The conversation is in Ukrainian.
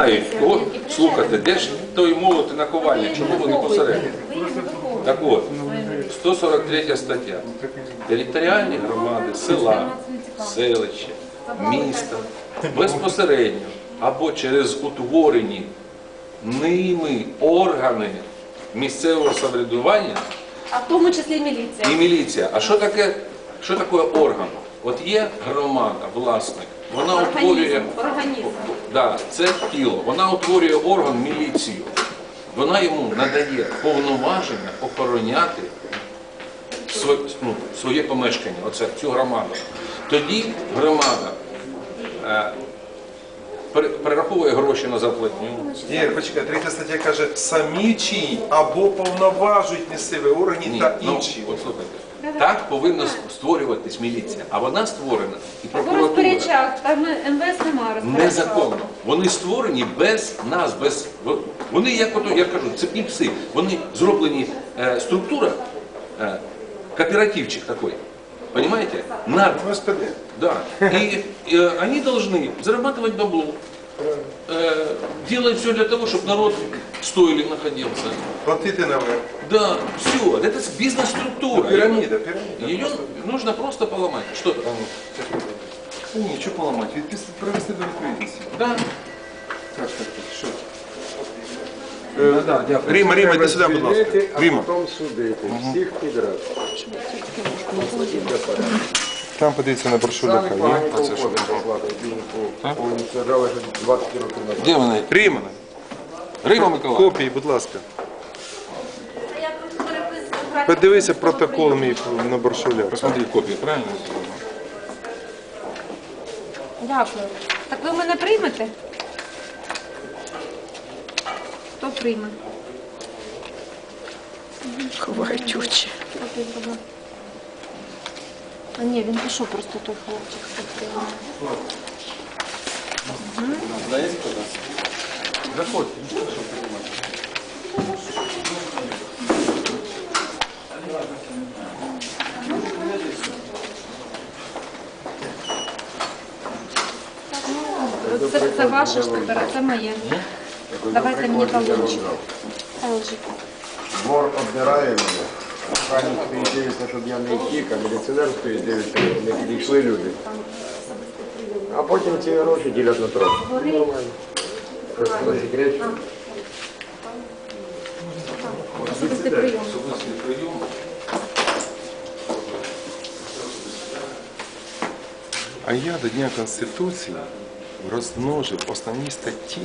знають, кого слухати, де ж той молот і наковальня, чому вони посередині? Так от, 143 стаття. Територіальні громади села, селища, міста безпосередньо або через утворені ними органи місцевого самоврядування А в тому числі міліція. і міліція. А що таке, що таке орган? От є громада, власник, вона утворює Організм. Да, це тіло. Вона утворює орган міліцію. Вона йому надає повноваження охороняти своє, ну, своє помешкання, оце, цю громаду. Тоді громада е, перераховує гроші на зарплатню. Ні, почекай, третя стаття каже, самі чи або повноважують місцеві органи Ні, та ну, інші. от слухайте. Так повинна створюватись міліція, а вона створена і Або прокуратура. розпорядчак, там МВС немає. Незаконно. Вони створені без нас, без вони, як ото я кажу, це пси. Вони зроблені е, структура, е, кооперативчик такой. Понимаете? Над, Ну, СПД. да. И э, они должны зарабатывать бабло, э, делать все для того, чтобы народ в стойле находился. Платити наверх. Да, все, это с- бизнес-структура. Піраміда, піраміда. Ее нужно просто поломать. Что там? Та Ні, що поламати? Відпис- Привести до відповідності. Да. Так, так, так. Що? Ну, да, дякую. Ріма, Ріма, йди сюди, будь ласка. звільнити, А Ріма. потім судити. Всіх підряд. Там подивіться на брошурку. Самі погані колхози послати. Вони сказали, що 20 років назад. Де вони? Ріма, Рима Миколаївна. копії, будь ласка. Подивися протокол мій на боршуляк. Посмотри копию, правильно? Дякую. Так ви мене приймете? Прийме? Ховають очі. А ні, він пішов просто той хлопчик. хто прийме. Це, це ваше ж тепер, а це моє. Давайте мені талончик. Талончик. Двор оббирає мене. Охранник стоїть дивиться, щоб я не втік, а міліціонер стоїть дивиться, щоб не підійшли люди. А потім ці гроші ділять на трохи. Нормально. Просто на секрет. Особистий прийом. А я до Дня Конституції розмножив основні статті